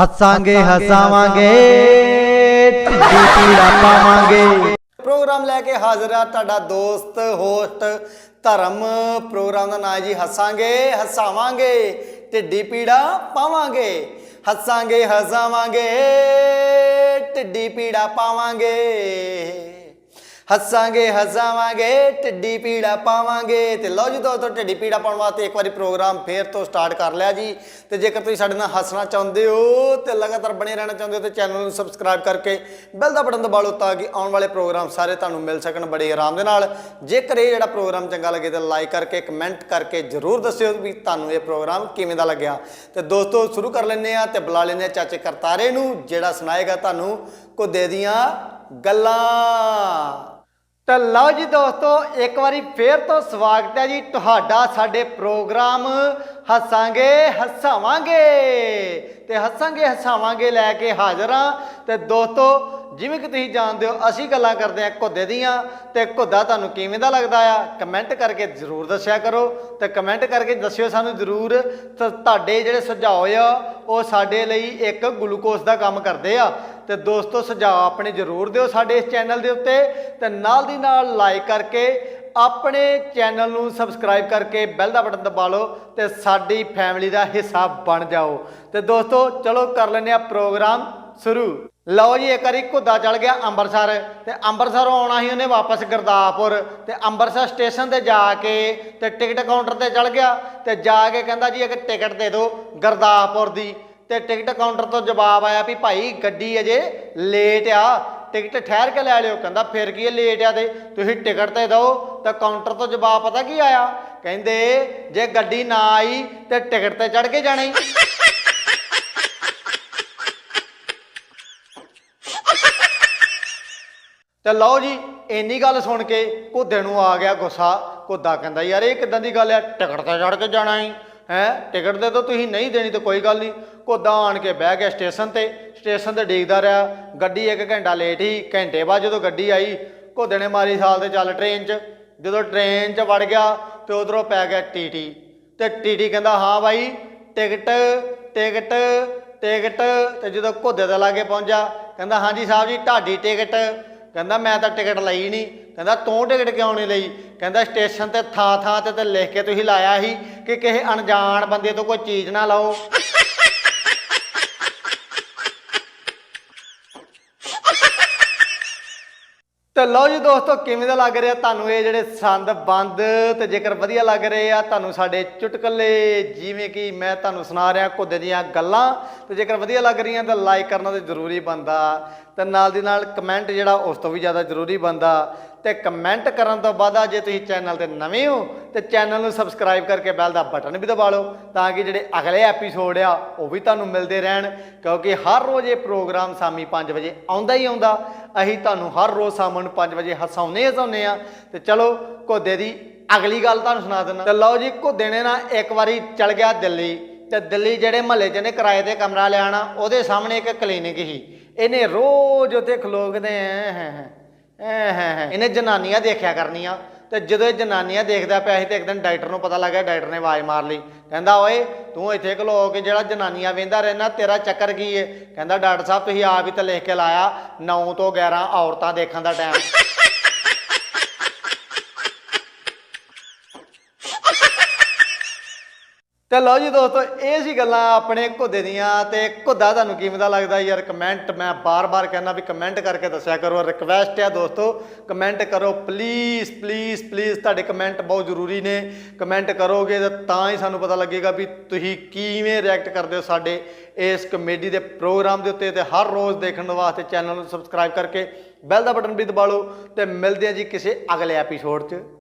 ਹੱਸਾਂਗੇ, ਹਸਾਵਾਂਗੇ ਢਿੱਡੀ ਪੀੜਾ ਪਾਵਾਂਗੇ ਪ੍ਰੋਗਰਾਮ ਲੈ ਕੇ ਹਾਜ਼ਰ ਆ ਤੁਹਾਡਾ ਦੋਸਤ, ਹੋਸਟ, ਧਰਮ ਪ੍ਰੋਗਰਾਮ ਦਾ ਨਾਮ ਜੀ, ਹੱਸਾਂਗੇ, ਹਸਾਵਾਂਗੇ ਢਿੱਡੀ ਪੀੜਾ ਪਾਵਾਂਗੇ। ਹੱਸਾਂਗੇ, ਹਸਾਵਾਂਗੇ ਢਿੱਡੀ ਪੀੜਾ ਪਾਵਾਂਗੇ। ਹੱਸਾਂਗੇ, ਹਸਾਵਾਂਗੇ, ਢਿੱਡੀ ਪੀੜਾ ਪਾਵਾਂਗੇ ਤੇ ਲਓ ਜੀ ਦੋਸਤੋ, ਢਿੱਡੀ ਪੀੜਾ ਪਾਉਣ ਵਾਸਤੇ ਇੱਕ ਵਾਰੀ ਪ੍ਰੋਗਰਾਮ ਫੇਰ ਤੋਂ ਸਟਾਰਟ ਕਰ ਲਿਆ ਜੀ। ਤੇ ਜੇਕਰ ਤੁਸੀਂ ਸਾਡੇ ਨਾਲ ਹੱਸਣਾ ਚਾਹੁੰਦੇ ਹੋ ਤੇ ਲਗਾਤਾਰ ਬਣੇ ਰਹਿਣਾ ਚਾਹੁੰਦੇ ਹੋ ਤੇ ਚੈਨਲ ਨੂੰ ਸਬਸਕ੍ਰਾਈਬ ਕਰਕੇ ਬੈਲ ਦਾ ਬਟਨ ਦਬਾ ਲਓ ਤਾਂ ਕਿ ਆਉਣ ਵਾਲੇ ਪ੍ਰੋਗਰਾਮ ਸਾਰੇ ਤੁਹਾਨੂੰ ਮਿਲ ਸਕਣ ਬੜੇ ਆਰਾਮ ਦੇ ਨਾਲ। ਜੇਕਰ ਇਹ ਜਿਹੜਾ ਪ੍ਰੋਗਰਾਮ ਚੰਗਾ ਲੱਗੇ ਤਾਂ ਲਾਈਕ ਕਰਕੇ, ਕਮੈਂਟ ਕਰਕੇ ਜਰੂਰ ਦੱਸਿਓ ਵੀ ਤੁਹਾਨੂੰ ਇਹ ਪ੍ਰੋਗਰਾਮ ਕਿਵੇਂ ਦਾ ਲੱਗਿਆ। ਤੇ ਦੋਸਤੋ, ਸ਼ੁਰੂ ਕਰ ਲੈਂਦੇ ਆ ਤੇ ਬੁਲਾ ਲੈਂਦੇ ਆ ਚਾਚੇ ਕਰਤਾਰੇ ਨੂੰ, ਜਿਹੜਾ ਸੁਣਾਏਗਾ ਤੁਹਾਨੂੰ ਕੁਦੇ ਦੀਆਂ ਗੱਲਾਂ। ਤਾਂ ਲਓ ਜੀ ਦੋਸਤੋ, ਇੱਕ ਵਾਰੀ ਫੇਰ ਤੋਂ ਸਵਾਗਤ ਹੈ ਜੀ ਤੁਹਾਡਾ ਸਾਡੇ ਪ੍ਰੋਗਰਾਮ ਹੱਸਾਂਗੇ ਹੱਸਾਵਾਂਗੇ। ਤੇ ਹੱਸਾਂਗੇ ਹੱਸਾਵਾਂਗੇ ਲੈ ਕੇ ਹਾਜ਼ਰ ਹਾਂ। ਤੇ ਦੋਸਤੋ, ਜਿਵੇਂ ਕਿ ਤੁਸੀਂ ਜਾਣਦੇ ਹੋ, ਅਸੀਂ ਗੱਲਾਂ ਕਰਦੇ ਹਾਂ ਘੁੱਦੇ ਦੀਆਂ। ਤੇ ਘੁੱਦਾ ਤੁਹਾਨੂੰ ਕਿਵੇਂ ਦਾ ਲੱਗਦਾ ਆ, ਕਮੈਂਟ ਕਰਕੇ ਜ਼ਰੂਰ ਦੱਸਿਆ ਕਰੋ। ਤੇ ਕਮੈਂਟ ਕਰਕੇ ਦੱਸਿਓ ਸਾਨੂੰ ਜ਼ਰੂਰ। ਤੁਹਾਡੇ ਜਿਹੜੇ ਸੁਝਾਅ ਆ, ਉਹ ਸਾਡੇ ਲਈ ਇੱਕ ਗਲੂਕੋਸ ਦਾ ਕੰਮ ਕਰਦੇ ਆ। ਤੇ ਦੋਸਤੋ ਸੁਝਾਅ ਆਪਣੇ ਜ਼ਰੂਰ ਦਿਓ ਸਾਡੇ ਇਸ ਚੈਨਲ ਦੇ ਉੱਤੇ ਤੇ ਨਾਲ ਦੀ ਨਾਲ ਲਾਈਕ ਕਰਕੇ ਆਪਣੇ ਚੈਨਲ ਨੂੰ ਸਬਸਕ੍ਰਾਈਬ ਕਰਕੇ ਬੈਲ ਦਾ ਬਟਨ ਦਬਾ ਲਓ ਤੇ ਸਾਡੀ ਫੈਮਿਲੀ ਦਾ ਹਿੱਸਾ ਬਣ ਜਾਓ। ਤੇ ਦੋਸਤੋ ਚਲੋ ਕਰ ਲੈਂਦੇ ਆ ਪ੍ਰੋਗਰਾਮ ਸ਼ੁਰੂ। ਲਓ ਜੀ ਇੱਕ ਵਾਰੀ ਘੁੱਦਾ ਚਲ ਗਿਆ ਅੰਮ੍ਰਿਤਸਰ ਤੇ ਅੰਮ੍ਰਿਤਸਰੋਂ ਆਉਣਾ ਸੀ ਉਹਨੇ ਵਾਪਸ ਗੁਰਦਾਸਪੁਰ ਤੇ ਅੰਮ੍ਰਿਤਸਰ ਸਟੇਸ਼ਨ ਤੇ ਜਾ ਕੇ ਤੇ ਟਿਕਟ ਕਾਊਂਟਰ ਤੇ ਚਲ ਗਿਆ ਤੇ ਜਾ ਕੇ ਕਹਿੰਦਾ ਜੀ ਇੱਕ ਟਿਕਟ ਦੇ ਦਿਓ ਗੁਰਦਾਸਪੁਰ ਦੀ। ਤੇ ਟਿਕਟ ਕਾਊਂਟਰ ਤੋਂ ਜਵਾਬ ਆਇਆ ਵੀ ਭਾਈ ਗੱਡੀ ਅਜੇ ਲੇਟ ਆ, ਟਿਕਟ ਠਹਿਰ ਕੇ ਲੈ ਲਿਓ। ਕਹਿੰਦਾ, ਫਿਰ ਕੀ ਲੇਟ ਆ ਤੇ ਤੁਸੀਂ ਟਿਕਟ ਤੇ ਦਿਓ। ਤਾਂ ਕਾਊਂਟਰ ਤੋਂ ਜਵਾਬ ਪਤਾ ਕੀ ਆਇਆ? ਕਹਿੰਦੇ, ਜੇ ਗੱਡੀ ਨਾ ਆਈ ਤੇ ਟਿਕਟ ਤੇ ਚੜ ਕੇ ਜਾਣਾ ਹੀ। ਤੇ ਲਓ ਜੀ, ਇੰਨੀ ਗੱਲ ਸੁਣ ਕੇ ਘੁੱਦੇ ਨੂੰ ਆ ਗਿਆ ਗੁੱਸਾ। ਘੁੱਦਾ ਕਹਿੰਦਾ, ਯਾਰ, ਇਹ ਕਿਦਾਂ ਦੀ ਗੱਲ ਹੈ ਟਿਕਟ ਤੇ ਚੜ ਕੇ ਜਾਣਾ ਹੀ, ਹੈ? ਟਿਕਟ ਦੇ ਦੋ ਤੁਸੀਂ ਨਹੀਂ ਦੇਣੀ ਤਾਂ ਕੋਈ ਗੱਲ ਨਹੀਂ। ਘੁੱਦਾ ਆਣ ਕੇ ਬਹਿ ਗਿਆ ਸਟੇਸ਼ਨ ਤੇ ਸਟੇਸ਼ਨ ਤੇ ਡਿੱਗਦਾ ਰਿਹਾ। ਗੱਡੀ ਇੱਕ ਘੰਟਾ ਲੇਟ ਹੀ ਘੰਟੇ ਬਾਅਦ ਜਦੋਂ ਗੱਡੀ ਆਈ ਘੁੱਦੇ ਨੇ ਮਾਰੀ ਸਾਲ ਤੇ ਚੱਲ ਟ੍ਰੇਨ 'ਚ। ਜਦੋਂ ਟ੍ਰੇਨ 'ਚ ਵੜ ਗਿਆ, ਤੇ ਉਧਰੋਂ ਪੈ ਗਿਆ ਟੀਟੀ ਤੇ ਟੀਟੀ ਕਹਿੰਦਾ, ਹਾਂ ਬਾਈ, ਟਿਕਟ ਟਿਕਟ ਟਿਕਟ। ਤੇ ਜਦੋਂ ਘੁੱਦੇ ਦੇ ਲਾਗੇ ਪਹੁੰਚਾ, ਕਹਿੰਦਾ, ਹਾਂਜੀ ਸਾਹਿਬ ਜੀ, ਤੁਹਾਡੀ ਟਿਕਟ। ਕਹਿੰਦਾ, ਮੈਂ ਤਾਂ ਟਿਕਟ ਲਈ ਨਹੀਂ। ਕਹਿੰਦਾ, ਤੂੰ ਟਿਕਟ ਕਿਉਂ ਨਹੀਂ ਲਈ? ਕਹਿੰਦਾ, ਸਟੇਸ਼ਨ ਤੇ ਥਾਂ ਥਾਂ ਤੇ ਤੇ ਲਿਖ ਕੇ ਤੁਸੀਂ ਲਾਇਆ ਸੀ ਕਿ ਕਿਸੇ ਅਣਜਾਣ ਬੰਦੇ ਤੋਂ ਕੋਈ ਚੀਜ਼ ਨਾ ਲਓ। ਤੇ ਲਓ ਜੀ ਦੋਸਤੋ, ਕਿਵੇਂ ਦਾ ਲੱਗ ਰਿਹਾ ਤੁਹਾਨੂੰ ਇਹ ਜਿਹੜੇ ਸੰਦ ਬੰਦ ਤੇ ਜੇਕਰ ਵਧੀਆ ਲੱਗ ਰਹੇ ਆ ਤੁਹਾਨੂੰ ਸਾਡੇ ਚੁਟਕਲੇ, ਜਿਵੇਂ ਕਿ ਮੈਂ ਤੁਹਾਨੂੰ ਸੁਣਾ ਰਿਹਾ ਕੁੱਦੇ ਦੀਆਂ ਗੱਲਾਂ। ਤੇ ਜੇਕਰ ਵਧੀਆ ਲੱਗ ਰਹੀਆਂ ਤਾਂ ਲਾਈਕ ਕਰਨਾ ਤੇ ਜ਼ਰੂਰੀ ਬੰਦਾ। ਤੇ ਨਾਲ ਦੀ ਨਾਲ ਕਮੈਂਟ ਜਿਹੜਾ ਉਸ ਤੋਂ ਵੀ ਜ਼ਿਆਦਾ ਜ਼ਰੂਰੀ ਬੰਦਾ। ਤੇ ਕਮੈਂਟ ਕਰਨ ਤੋਂ ਬਾਅਦ ਜੇ ਤੁਸੀਂ ਚੈਨਲ ਤੇ ਨਵੇਂ ਹੋ, ਤੇ ਚੈਨਲ ਨੂੰ ਸਬਸਕ੍ਰਾਈਬ ਕਰਕੇ ਬੈਲ ਦਾ ਬਟਨ ਵੀ ਦਬਾ ਲਓ, ਤਾਂ ਕਿ ਜਿਹੜੇ ਅਗਲੇ ਐਪੀਸੋਡ ਆ, ਉਹ ਵੀ ਤੁਹਾਨੂੰ ਮਿਲਦੇ ਰਹਿਣ। ਕਿਉਂਕਿ ਹਰ ਰੋਜ਼ ਇਹ ਪ੍ਰੋਗਰਾਮ ਸ਼ਾਮੀ 5 ਵਜੇ ਆਉਂਦਾ ਹੀ ਆਉਂਦਾ। ਅਸੀਂ ਤੁਹਾਨੂੰ ਹਰ ਰੋਜ਼ ਸ਼ਾਮ ਨੂੰ 5 ਵਜੇ ਹਸਾਉਨੇ ਹਸਾਉਨੇ ਆ ਤੇ ਚਲੋ, ਘੋਦੇ ਦੀ ਅਗਲੀ ਗੱਲ ਤੁਹਾਨੂੰ ਸੁਣਾ ਦਿੰਦਾ। ਤੇ ਲਓ ਜੀ, ਘੋਦੇ ਨੇ ਨਾ ਇੱਕ ਵਾਰੀ ਚਲ ਗਿਆ ਦਿੱਲੀ। ਤੇ ਦਿੱਲੀ ਜਿਹੜੇ ਮਹੱਲੇ 'ਚ ਨੇ ਕਿਰਾਏ ਤੇ ਕਮਰਾ ਲਿਆਣਾ ਉਹਦੇ ਸਾਹਮਣੇ ਇੱਕ ਕਲੀਨਿਕ ਸੀ। ਇਹਨੇ ਰੋਜ਼ ਉੱਥੇ ਖਲੋਗਦੇ ਐ, ਹੈ ਹੈ। ਐ ਹੈ ਹੈ। ਇਹਨੇ ਜਨਾਨੀਆਂ ਦੇਖਿਆ ਕਰਨੀਆਂ। ਤੇ ਜਦੋਂ ਇਹ ਜਨਾਨੀਆਂ ਦੇਖਦਾ ਪਿਆ ਸੀ ਤੇ ਇੱਕ ਦਿਨ ਡਾਕਟਰ ਨੂੰ ਪਤਾ ਲੱਗਾ ਡਾਕਟਰ ਨੇ ਆਵਾਜ਼ ਮਾਰ ਲਈ। ਕਹਿੰਦਾ, ਓਏ, ਤੂੰ ਇੱਥੇ ਖਲੋ ਕੇ ਜਿਹੜਾ ਜਨਾਨੀਆਂ ਵੇਂਦਾ ਰਹਿਣਾ ਤੇਰਾ ਚੱਕਰ ਕੀ ਏ? ਕਹਿੰਦਾ, ਡਾਕਟਰ ਸਾਹਿਬ, ਤੁਸੀਂ ਆਪ ਹੀ ਤਾਂ ਲਿਖ ਕੇ ਲਾਇਆ 9 ਤੋਂ 11 ਔਰਤਾਂ ਦੇਖਣ ਦਾ ਟਾਈਮ ਤੇ ਲਓ ਜੀ ਦੋਸਤੋ, ਇਹ ਸੀ ਗੱਲਾਂ ਆਪਣੇ ਘੁੱਦੇ ਦੀਆਂ ਤੇ ਘੁੱਦਾ ਤੁਹਾਨੂੰ ਕਿਵੇਂ ਦਾ ਲੱਗਦਾ ਯਾਰ ਕਮੈਂਟ ਮੈਂ ਬਾਰ-ਬਾਰ ਕਹਿੰਦਾ ਵੀ ਕਮੈਂਟ ਕਰਕੇ ਦੱਸਿਆ ਕਰੋ ਰਿਕਵੈਸਟ ਹੈ ਦੋਸਤੋ ਕਮੈਂਟ ਕਰੋ ਪਲੀਜ਼ ਪਲੀਜ਼ ਪਲੀਜ਼ ਤੁਹਾਡੇ ਕਮੈਂਟ ਬਹੁਤ ਜ਼ਰੂਰੀ ਨੇ। ਕਮੈਂਟ ਕਰੋਗੇ ਤਾਂ ਹੀ ਸਾਨੂੰ ਪਤਾ ਲੱਗੇਗਾ ਵੀ ਤੁਸੀਂ ਕਿਵੇਂ ਰਿਐਕਟ ਕਰਦੇ ਹੋ ਸਾਡੇ ਇਸ ਕਮੇਡੀ ਦੇ ਪ੍ਰੋਗਰਾਮ ਦੇ ਉੱਤੇ ਤੇ ਹਰ ਰੋਜ਼ ਦੇਖਣ ਵਾਸਤੇ ਚੈਨਲ ਨੂੰ ਸਬਸਕ੍ਰਾਈਬ ਕਰਕੇ ਬੈਲ ਦਾ ਬਟਨ ਵੀ ਦਬਾ ਲਓ ਤੇ ਮਿਲਦੇ ਹਾਂ ਜੀ ਕਿਸੇ ਅਗਲੇ ਐਪੀਸੋਡ 'ਚ।